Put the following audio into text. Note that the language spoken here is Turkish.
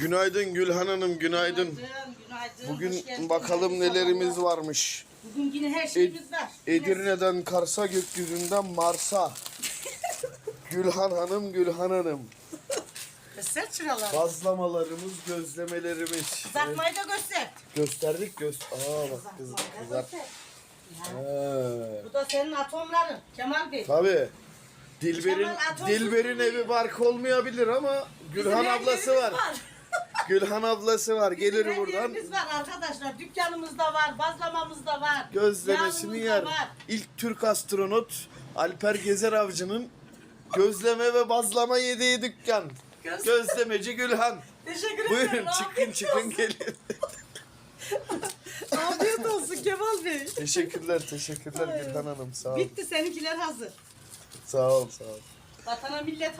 Günaydın Gülhan Hanım, günaydın. Günaydın, günaydın. Hoş Bugün geldin. bakalım nelerimiz varmış. Bugün yine her şeyimiz var. Edirne'den Kars'a, gökyüzünden Mars'a. Gülhan Hanım, Gülhan Hanım. Göster şuraları. Bazlamalarımız, gözlemelerimiz. Kızartmayı da göster. Gösterdik göster. Aa bak kız. He. Bu da senin atomların Kemal Bey. Tabii. Dilber'in Kemal Dilber'in evi bark olmayabilir ama Gülhan Bizim ablası yerimiz var. Gülhan ablası var. Gelir Her buradan. yerimiz var arkadaşlar. Dükkanımız da var, bazlamamız da var. Gözlemesini yağımız da yer. var. İlk Türk astronot Alper Gezer Avcı'nın gözleme ve bazlama yediği dükkan. Göz- Gözlemeci Gülhan. Teşekkür ederim. Buyurun çıkın Afiyet çıkın olsun. gelin. Afiyet olsun Kemal Bey. teşekkürler teşekkürler. Gülhan Hanım sağ ol. Bitti seninkiler hazır. Sağ ol sağ ol. Vatana millet